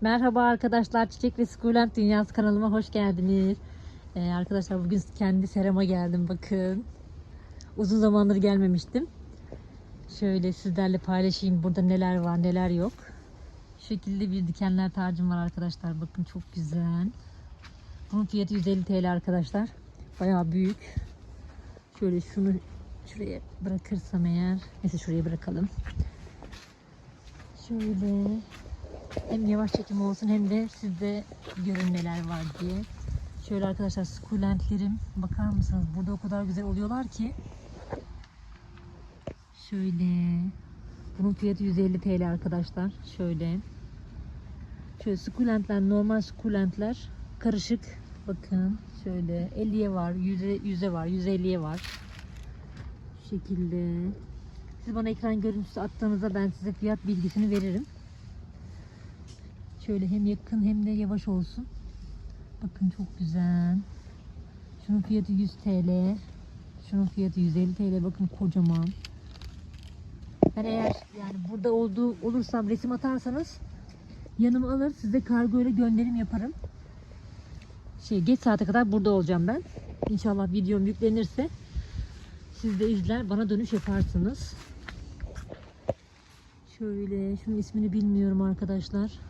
Merhaba arkadaşlar, Çiçek ve Sukulent Dünyası kanalıma hoş geldiniz. Ee, arkadaşlar bugün kendi serama geldim bakın. Uzun zamandır gelmemiştim. Şöyle sizlerle paylaşayım burada neler var neler yok. Şu şekilde bir dikenler tacım var arkadaşlar. Bakın çok güzel. Bunun fiyatı 150 TL arkadaşlar. Bayağı büyük. Şöyle şunu şuraya bırakırsam eğer. Neyse şuraya bırakalım. Şöyle hem yavaş çekim olsun hem de sizde görün neler var diye. Şöyle arkadaşlar sukulentlerim bakar mısınız? Burada o kadar güzel oluyorlar ki. Şöyle. Bunun fiyatı 150 TL arkadaşlar. Şöyle. Şöyle sukulentler normal sukulentler karışık. Bakın şöyle 50'ye var, 100'e 100'e var, 150'ye var. Şu şekilde. Siz bana ekran görüntüsü attığınızda ben size fiyat bilgisini veririm. Şöyle hem yakın hem de yavaş olsun. Bakın çok güzel. Şunun fiyatı 100 TL. Şunun fiyatı 150 TL. Bakın kocaman. Ben eğer yani burada olduğu olursam resim atarsanız yanıma alır size kargo ile gönderim yaparım. Şey geç saate kadar burada olacağım ben. İnşallah videom yüklenirse siz de izler bana dönüş yaparsınız. Şöyle şunun ismini bilmiyorum arkadaşlar.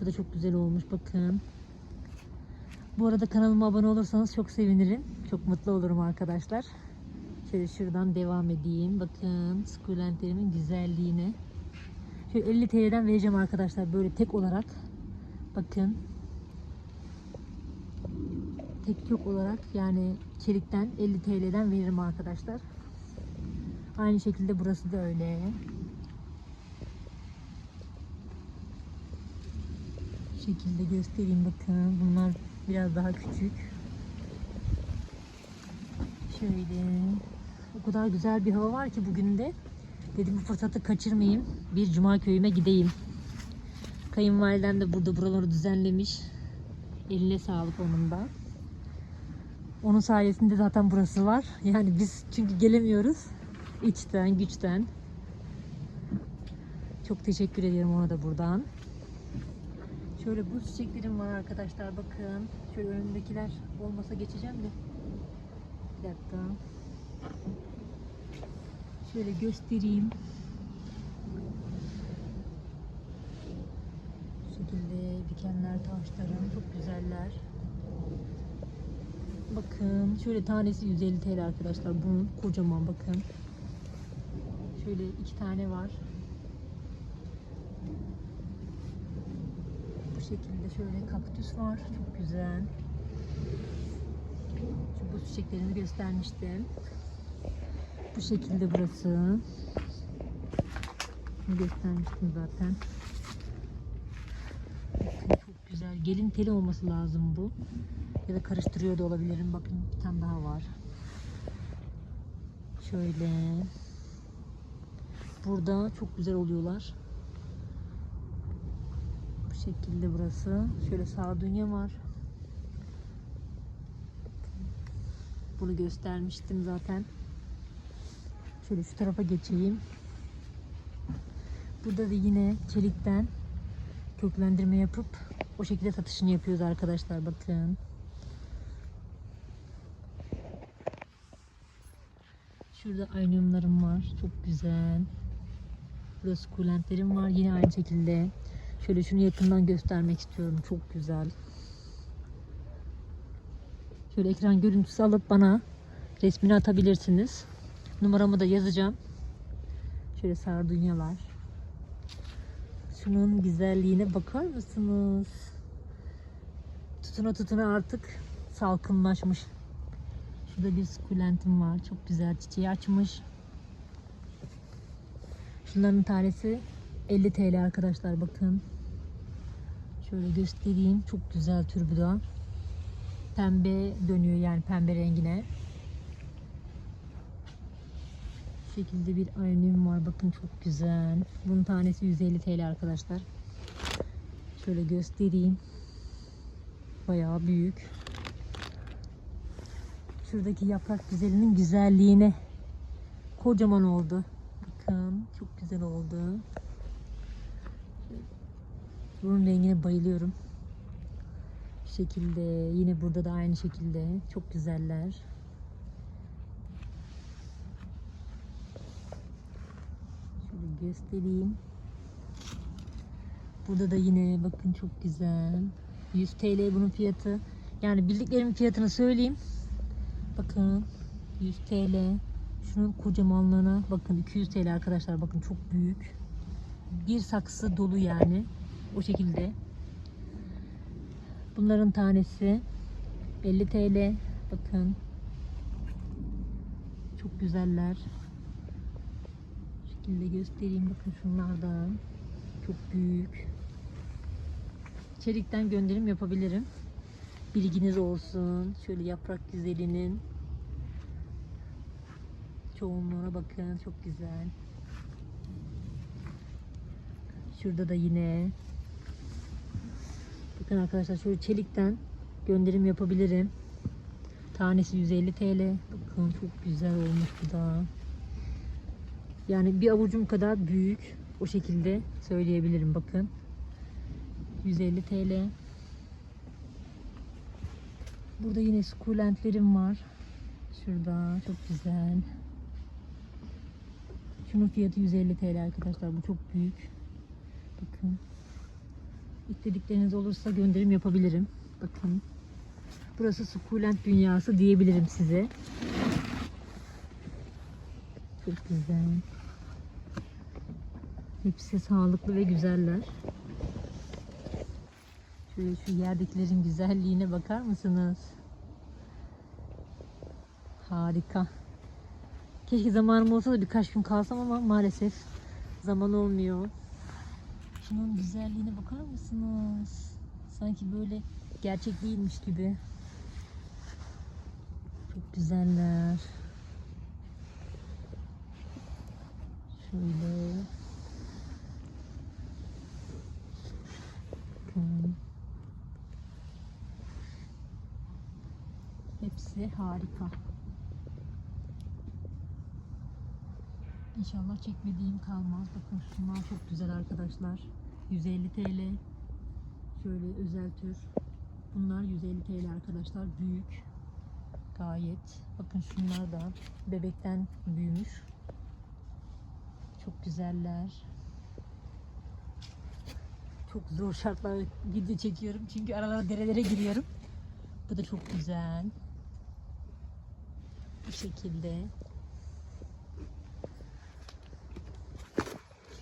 Bu da çok güzel olmuş bakın. Bu arada kanalıma abone olursanız çok sevinirim. Çok mutlu olurum arkadaşlar. Şöyle şuradan devam edeyim. Bakın sukulentlerimin güzelliğine. Şöyle 50 TL'den vereceğim arkadaşlar böyle tek olarak. Bakın. Tek yok olarak yani çelikten 50 TL'den veririm arkadaşlar. Aynı şekilde burası da öyle. Şekilde göstereyim bakın. Bunlar biraz daha küçük. Şöyle. O kadar güzel bir hava var ki bugün de. Dedim bu fırsatı kaçırmayayım. Bir cuma köyüme gideyim. Kayınvalidem de burada buraları düzenlemiş. Eline sağlık onun da. Onun sayesinde zaten burası var. Yani biz çünkü gelemiyoruz. İçten, güçten. Çok teşekkür ederim ona da buradan. Şöyle bu çiçeklerim var arkadaşlar bakın. Şöyle önündekiler olmasa geçeceğim de. Bir dakika. Şöyle göstereyim. Bu şekilde dikenler taşlarım çok güzeller. Bakın şöyle tanesi 150 TL arkadaşlar. Bunun kocaman bakın. Şöyle iki tane var. Bu şekilde şöyle kaktüs var. Çok güzel. Şu bu çiçeklerini göstermiştim. Bu şekilde burası. Göstermiştim zaten. Çok güzel. Gelin teli olması lazım bu. Ya da karıştırıyor da olabilirim. Bakın bir tane daha var. Şöyle. Burada çok güzel oluyorlar. Şekilde burası. Şöyle sardunya var. Bunu göstermiştim zaten. Şöyle şu tarafa geçeyim. Burada da yine çelikten köklendirme yapıp o şekilde satışını yapıyoruz arkadaşlar. Bakın. Şurada aynumlarım var. Çok güzel. Burada sukulentlerim var. Yine aynı şekilde. Şöyle şunu yakından göstermek istiyorum. Çok güzel. Şöyle ekran görüntüsü alıp bana resmini atabilirsiniz. Numaramı da yazacağım. Şöyle sardunyalar. Şunun güzelliğine bakar mısınız? Tutuna tutuna artık salkımlaşmış. Şurada bir sukulentim var. Çok güzel çiçeği açmış. Şunların tanesi 50 TL arkadaşlar bakın. Şöyle göstereyim. Çok güzel tür bu da. Pembe dönüyor yani pembe rengine. Bu şekilde bir aynım var. Bakın çok güzel. Bunun tanesi 150 TL arkadaşlar. Şöyle göstereyim. Bayağı büyük. Şuradaki yaprak güzelinin güzelliğine kocaman oldu. Bakın çok güzel oldu. Bunun rengine bayılıyorum. Şu şekilde yine burada da aynı şekilde çok güzeller. Şöyle göstereyim. Burada da yine bakın çok güzel. 100 TL bunun fiyatı. Yani bildiklerimin fiyatını söyleyeyim. Bakın 100 TL. Şunun kocamanlığına bakın 200 TL arkadaşlar. Bakın çok büyük. Bir saksı dolu yani. O şekilde. Bunların tanesi 50 TL. Bakın. Çok güzeller. Şu şekilde göstereyim. Bakın şunlardan. Çok büyük. Çelikten gönderim yapabilirim. Bilginiz olsun. Şöyle yaprak güzelinin çoğunluğuna bakın. Çok güzel. Şurada da yine bakın arkadaşlar şöyle çelikten gönderim yapabilirim. Tanesi 150 TL. Bakın çok güzel olmuş bu da. Yani bir avucum kadar büyük. O şekilde söyleyebilirim bakın. 150 TL. Burada yine sukulentlerim var. Şurada çok güzel. Şunun fiyatı 150 TL arkadaşlar. Bu çok büyük. Bakın. İstedikleriniz olursa gönderim yapabilirim. Bakın. Burası sukulent dünyası diyebilirim size. Çok güzel. Hepsi sağlıklı ve güzeller. Şöyle şu yerdekilerin güzelliğine bakar mısınız? Harika. Keşke zamanım olsa da birkaç gün kalsam ama maalesef zaman olmuyor. Şunun güzelliğine bakar mısınız? Sanki böyle gerçek değilmiş gibi. Çok güzeller. Şöyle. Hepsi harika. İnşallah çekmediğim kalmaz. Bakın şunlar çok güzel arkadaşlar. 150 TL. Şöyle özel tür. Bunlar 150 TL arkadaşlar. Büyük. Gayet. Bakın şunlar da bebekten büyümüş. Çok güzeller. Çok zor şartlar video çekiyorum. Çünkü aralara derelere giriyorum. Bu da çok güzel. Bu şekilde.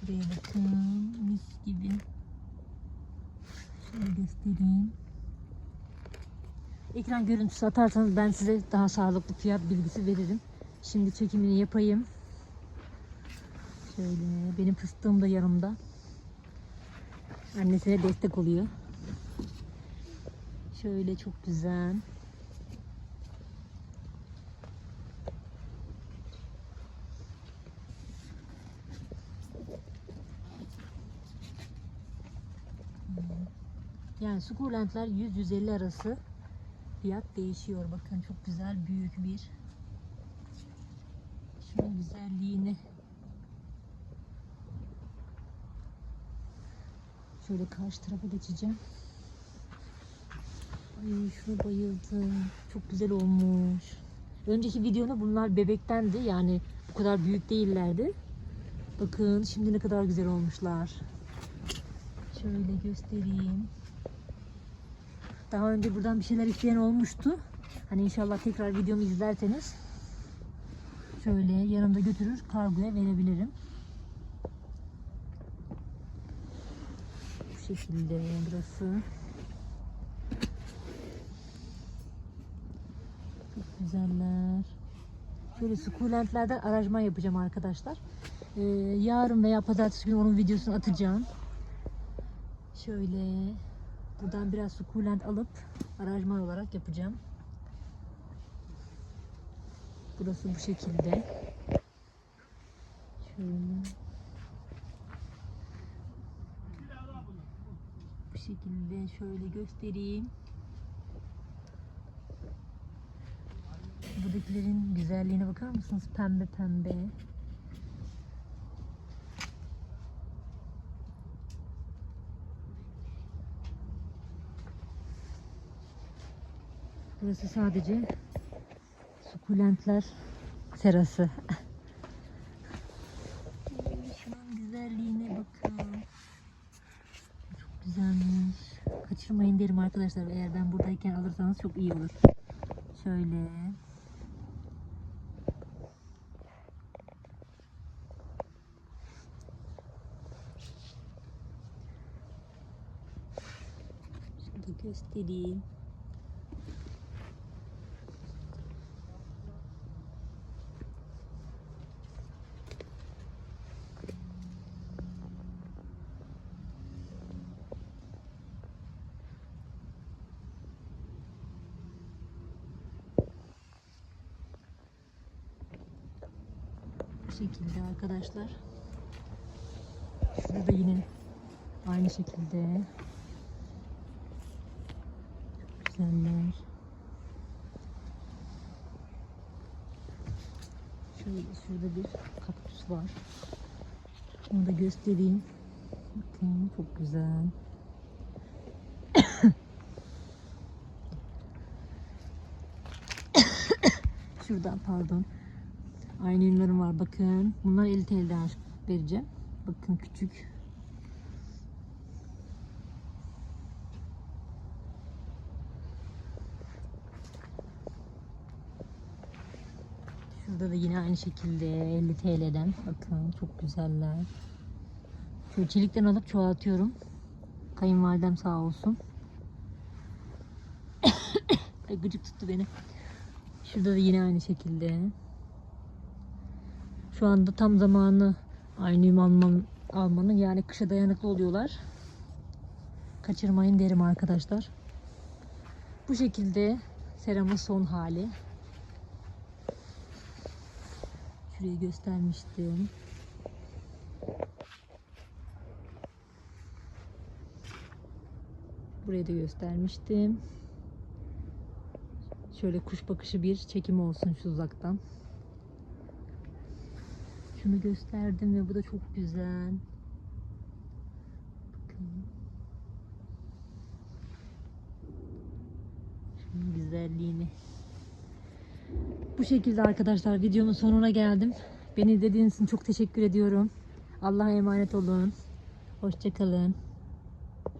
Şuraya bakın. Mis gibi. Şöyle göstereyim. Ekran görüntüsü atarsanız ben size daha sağlıklı fiyat bilgisi veririm. Şimdi çekimini yapayım. Şöyle benim fıstığım da yanımda. Annesine destek oluyor. Şöyle çok güzel. Yani sukulentler 100-150 arası fiyat değişiyor. Bakın çok güzel büyük bir. Şunun güzelliğini Şöyle karşı tarafa geçeceğim. Ay şuna bayıldım. Çok güzel olmuş. Önceki videoda bunlar bebektendi. Yani bu kadar büyük değillerdi. Bakın şimdi ne kadar güzel olmuşlar. Şöyle göstereyim. Daha önce buradan bir şeyler isteyen olmuştu. Hani inşallah tekrar videomu izlerseniz şöyle yanımda götürür kargoya verebilirim. Bu şekilde burası. Çok güzeller. Şöyle sukulentlerden aranjman yapacağım arkadaşlar. Ee, yarın veya pazartesi günü onun videosunu atacağım. Şöyle buradan biraz sukulent alıp aranjman olarak yapacağım. Burası bu şekilde. Şöyle. Bu şekilde şöyle göstereyim. Buradakilerin güzelliğine bakar mısınız? Pembe pembe. Burası sadece sukulentler serası. Şunun güzelliğine bakın. Çok güzelmiş. Kaçırmayın derim arkadaşlar. Eğer ben buradayken alırsanız çok iyi olur. Şöyle. Şurada göstereyim. Şekilde arkadaşlar. Şurada da yine aynı şekilde. Güzeller. Şöyle şurada bir kaktüs var. Onu da göstereyim. Bakın çok güzel. Şuradan pardon. Aynı ürünlerim var bakın. Bunlar 50 TL'den vereceğim. Bakın küçük. Şurada da yine aynı şekilde 50 TL'den. Bakın çok güzeller. Şöyle çelikten alıp çoğaltıyorum. Kayınvalidem sağ olsun. Gıcık tuttu beni. Şurada da yine aynı şekilde. Şu anda tam zamanı aynı alman, almanın yani kışa dayanıklı oluyorlar. Kaçırmayın derim arkadaşlar. Bu şekilde seramın son hali. Şurayı göstermiştim. Burayı da göstermiştim. Şöyle kuş bakışı bir çekim olsun şu uzaktan. Şunu gösterdim ve bu da çok güzel. Bakın. Güzelliğini. Bu şekilde arkadaşlar videomun sonuna geldim. Beni izlediğiniz için çok teşekkür ediyorum. Allah'a emanet olun. Hoşçakalın.